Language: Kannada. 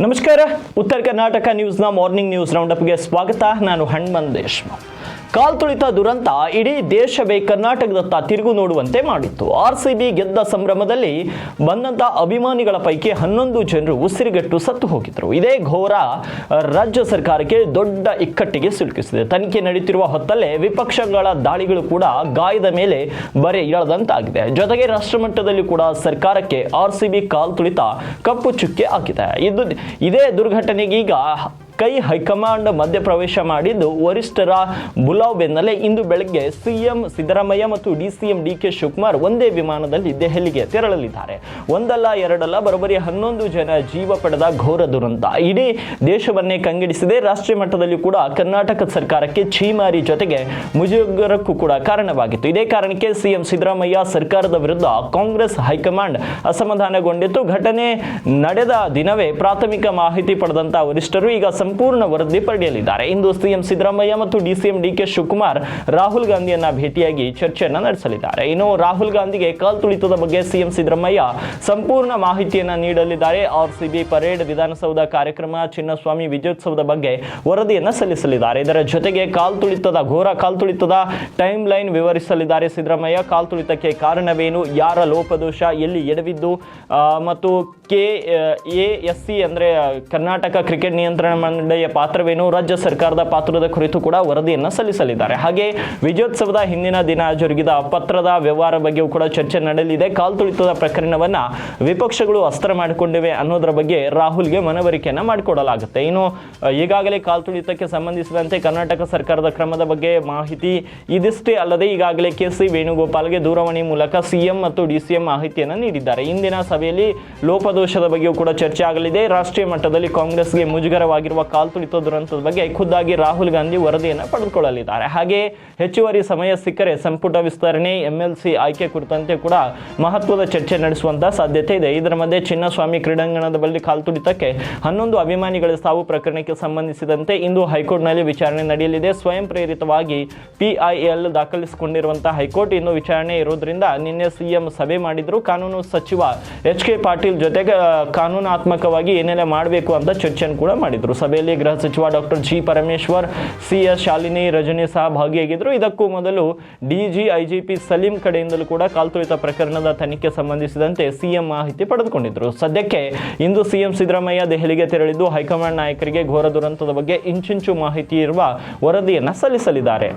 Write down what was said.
ನಮಸ್ಕಾರ. ಉತ್ತರ ಕರ್ನಾಟಕ ನ್ಯೂಸ್ನ ಮಾರ್ನಿಂಗ್ ನ್ಯೂಸ್ ರೌಂಡಪ್ಗೆ ಸ್ವಾಗತ. ನಾನು ಹಣ್ಮನ್ ದೇಶ್ಮುಖ್. ಕಾಲ್ತುಳಿತ ದುರಂತ ಇಡೀ ದೇಶವೇ ಕರ್ನಾಟಕದತ್ತ ತಿರುಗು ನೋಡುವಂತೆ ಮಾಡಿತ್ತು. ಆರ್ ಸಿ ಬಿ ಗೆದ್ದ ಸಂಭ್ರಮದಲ್ಲಿ ಬಂದಂತ ಅಭಿಮಾನಿಗಳ ಪೈಕಿ ಹನ್ನೊಂದು ಜನರು ಉಸಿರುಗಟ್ಟು ಸತ್ತು ಹೋಗಿದ್ರು ಇದೇ ಘೋರ ರಾಜ್ಯ ಸರ್ಕಾರಕ್ಕೆ ದೊಡ್ಡ ಇಕ್ಕಟ್ಟಿಗೆ ಸಿಲುಕಿಸಿದೆ. ತನಿಖೆ ನಡೆಯುತ್ತಿರುವ ಹೊತ್ತಲ್ಲೇ ವಿಪಕ್ಷಗಳ ದಾಳಿಗಳು ಕೂಡ ಗಾಯದ ಮೇಲೆ ಬರೆ ಇಳದಂತಾಗಿದೆ ಜೊತೆಗೆ ರಾಷ್ಟ್ರಮಟ್ಟದಲ್ಲಿ ಕೂಡ ಸರ್ಕಾರಕ್ಕೆ ಆರ್ ಸಿ ಬಿ ಕಾಲ್ತುಳಿತ ಕಪ್ಪು ಚುಕ್ಕೆ ಹಾಕಿದೆ. ಇದು, ಇದೇ ದುರ್ಘಟನೆಗೀಗ ಕೈ ಹೈಕಮಾಂಡ್ ಮಧ್ಯಪ್ರವೇಶ ಮಾಡಿದ್ದು ವರಿಷ್ಠರ ಬುಲಾವ್ ಬೆನ್ನಲ್ಲೇ ಇಂದು ಬೆಳಗ್ಗೆ ಸಿಎಂ ಸಿದ್ದರಾಮಯ್ಯ ಮತ್ತು ಡಿಸಿಎಂ ಡಿ ಕೆ ಶಿವಕುಮಾರ್ ಒಂದೇ ವಿಮಾನದಲ್ಲಿ ದೆಹಲಿಗೆ ತೆರಳಲಿದ್ದಾರೆ. ಒಂದಲ್ಲ, ಎರಡಲ್ಲ, ಬರೋಬ್ಬರಿ ಹನ್ನೊಂದು ಜನ ಜೀವ ಪಡೆದ ಘೋರ ದುರಂತ. ಇಡೀ ದೇಶವನ್ನೇ ಕಂಗೆಡಿಸಿದೆ ರಾಷ್ಟ್ರೀಯ ಮಟ್ಟದಲ್ಲಿ ಕೂಡ ಕರ್ನಾಟಕ ಸರ್ಕಾರಕ್ಕೆ ಛೀಮಾರಿ ಜೊತೆಗೆ ಮುಜುಗರಕ್ಕೂ ಕೂಡ ಕಾರಣವಾಗಿತ್ತು. ಇದೇ ಕಾರಣಕ್ಕೆ ಸಿಎಂ ಸಿದ್ದರಾಮಯ್ಯ ಸರ್ಕಾರದ ವಿರುದ್ಧ ಕಾಂಗ್ರೆಸ್ ಹೈಕಮಾಂಡ್ ಅಸಮಾಧಾನಗೊಂಡಿತ್ತು. ಘಟನೆ ನಡೆದ ದಿನವೇ ಪ್ರಾಥಮಿಕ ಮಾಹಿತಿ ಪಡೆದಂತಹ ವರಿಷ್ಠರು ಈಗ ಸಂಪೂರ್ಣ ವರದಿ ಪಡೆಯಲಿದ್ದಾರೆ. ಇಂದು ಸಿಎಂ ಸಿದ್ದರಾಮಯ್ಯ ಮತ್ತು DCM D K Shivakumar Rahul ಗಾಂಧಿಯನ್ನ ಭೇಟಿಯಾಗಿ ಚರ್ಚೆಯನ್ನ ನಡೆಸಲಿದ್ದಾರೆ. ಇನ್ನು ರಾಹುಲ್ ಗಾಂಧಿಗೆ ಕಾಲ್ತುಳಿತದ ಬಗ್ಗೆ ಸಿಎಂ ಸಿದ್ದರಾಮಯ್ಯ ಸಂಪೂರ್ಣ ಮಾಹಿತಿಯನ್ನ ನೀಡಲಿದ್ದಾರೆ. ಆರ್ ಸಿಬಿ ಪರೇಡ್ ವಿಧಾನಸೌಧ ಕಾರ್ಯಕ್ರಮ, ಚಿನ್ನಸ್ವಾಮಿ ವಿಜಯೋತ್ಸವದ ಬಗ್ಗೆ ವರದಿಯನ್ನ ಸಲ್ಲಿಸಲಿದ್ದಾರೆ. ಇದರ ಜೊತೆಗೆ ಕಾಲ್ತುಳಿತದ ಘೋರ ಕಾಲ್ತುಳಿತದ ಟೈಮ್ ಲೈನ್ ವಿವರಿಸಲಿದ್ದಾರೆ ಸಿದ್ದರಾಮಯ್ಯ. ಕಾಲ್ತುಳಿತಕ್ಕೆ ಕಾರಣವೇನು? ಯಾರ ಲೋಪದೋಷ? ಎಲ್ಲಿ ಎಡವಿದ್ದು? ಮತ್ತು ಕೆ ಎ, ಎಸ್, ಸಿ ಅಂದರೆ ಕರ್ನಾಟಕ ಕ್ರಿಕೆಟ್ ನಿಯಂತ್ರಣ ಮಂಡಳಿಯ ಪಾತ್ರವೇನು? ರಾಜ್ಯ ಸರ್ಕಾರದ ಪಾತ್ರದ ಕುರಿತು ಕೂಡ ವರದಿಯನ್ನು ಸಲ್ಲಿಸಲಿದ್ದಾರೆ. ಹಾಗೆ ವಿಜಯೋತ್ಸವದ ಹಿಂದಿನ ದಿನ ಜರುಗಿದ ಪತ್ರದ ವ್ಯವಹಾರ ಬಗ್ಗೆಯೂ ಕೂಡ ಚರ್ಚೆ ನಡೆಯಲಿದೆ. ಕಾಲ್ತುಳಿತದ ಪ್ರಕರಣವನ್ನ ವಿಪಕ್ಷಗಳು ಅಸ್ತ್ರ ಮಾಡಿಕೊಂಡಿವೆ ಅನ್ನೋದರ ಬಗ್ಗೆ ರಾಹುಲ್ಗೆ ಮನವರಿಕೆಯನ್ನು ಮಾಡಿಕೊಡಲಾಗುತ್ತೆ. ಇನ್ನು ಈಗಾಗಲೇ ಈಗಾಗಲೇ ಕಾಲ್ತುಳಿತಕ್ಕೆ ಸಂಬಂಧಿಸಿದಂತೆ ಕರ್ನಾಟಕ ಸರ್ಕಾರದ ಕ್ರಮದ ಬಗ್ಗೆ ಮಾಹಿತಿ ಇದಿಷ್ಟೇ ಅಲ್ಲದೆ ಈಗಾಗಲೇ ಕೆ ಸಿ ವೇಣುಗೋಪಾಲ್ಗೆ ದೂರವಾಣಿ ಮೂಲಕ ಸಿಎಂ ಮತ್ತು ಡಿಸಿಎಂ ಮಾಹಿತಿಯನ್ನು ನೀಡಿದ್ದಾರೆ. ಇಂದಿನ ಸಭೆಯಲ್ಲಿ ಲೋಪದೋಷದ ಬಗ್ಗೆಯೂ ಕೂಡ ಚರ್ಚೆ ಆಗಲಿದೆ. ರಾಷ್ಟ್ರೀಯ ಮಟ್ಟದಲ್ಲಿ ಕಾಂಗ್ರೆಸ್ಗೆ ಮುಜುಗರವಾಗಿರುವ ಕಾಲ್ತುಳಿತ ದುರಂತದ ಬಗ್ಗೆ ಖುದ್ದಾಗಿ ರಾಹುಲ್ ಗಾಂಧಿ ವರದಿಯನ್ನು ಪಡೆದುಕೊಳ್ಳಲಿದ್ದಾರೆ. ಹಾಗೆ ಹೆಚ್ಚುವರಿ ಸಮಯ ಸಿಕ್ಕರೆ ಸಂಪುಟ ವಿಸ್ತರಣೆ, ಎಂಎಲ್ಸಿ ಆಯ್ಕೆ ಕುರಿತಂತೆ ಕೂಡ ಮಹತ್ವದ ಚರ್ಚೆ ನಡೆಸುವಂತಹ ಸಾಧ್ಯತೆ ಇದೆ. ಇದರ ಮಧ್ಯೆ ಚಿನ್ನಸ್ವಾಮಿ ಕ್ರೀಡಾಂಗಣದ ಬಳಿ ಕಾಲ್ತುಳಿತಕ್ಕೆ ಹನ್ನೊಂದು ಅಭಿಮಾನಿಗಳ ಸಾವು ಪ್ರಕರಣಕ್ಕೆ ಸಂಬಂಧಿಸಿದಂತೆ ಇಂದು ಹೈಕೋರ್ಟ್ನಲ್ಲಿ ವಿಚಾರಣೆ ನಡೆಯಲಿದೆ. ಸ್ವಯಂ ಪ್ರೇರಿತವಾಗಿ ಪಿಐಎಲ್ ದಾಖಲಿಸಿಕೊಂಡಿರುವಂತಹ ಹೈಕೋರ್ಟ್ ಇನ್ನು ವಿಚಾರಣೆ ಇರೋದ್ರಿಂದ ನಿನ್ನೆ ಸಿಎಂ ಸಭೆ ಮಾಡಿದ್ರು. ಕಾನೂನು ಸಚಿವ ಎಚ್ ಕೆ ಪಾಟೀಲ್ ಜೊತೆಗೆ ಕಾನೂನಾತ್ಮಕವಾಗಿ ಏನೆಲ್ಲ ಮಾಡಬೇಕು ಅಂತ ಚರ್ಚೆಯನ್ನು ಕೂಡ ಮಾಡಿದರು. ಸಭೆಯಲ್ಲಿ ಗೃಹ ಸಚಿವ doctor G Parameshwar C S Shalini, Rajani ಸಹ ಭಾಗಿಯಾಗಿದ್ದರು ಇದಕ್ಕೂ ಮೊದಲು ಡಿಜಿ ಐಜಿಪಿ ಸಲೀಂ ಕಡೆಯಿಂದಲೂ ಕೂಡ ಕಾಲ್ತುಳಿತ ಪ್ರಕರಣದ ತನಿಖೆ ಸಂಬಂಧಿಸಿದಂತೆ ಸಿಎಂ ಮಾಹಿತಿ ಪಡೆದುಕೊಂಡಿದ್ರು. ಸದ್ಯಕ್ಕೆ ಇಂದು ಸಿಎಂ ಸಿದ್ದರಾಮಯ್ಯ ದೆಹಲಿಗೆ ತೆರಳಿದ್ದು ಹೈಕಮಾಂಡ್ ನಾಯಕರಿಗೆ ಘೋರ ದುರಂತದ ಬಗ್ಗೆ ಇಂಚಿಂಚು ಮಾಹಿತಿ ಇರುವ ವರದಿಯನ್ನು ಸಲ್ಲಿಸಲಿದ್ದಾರೆ.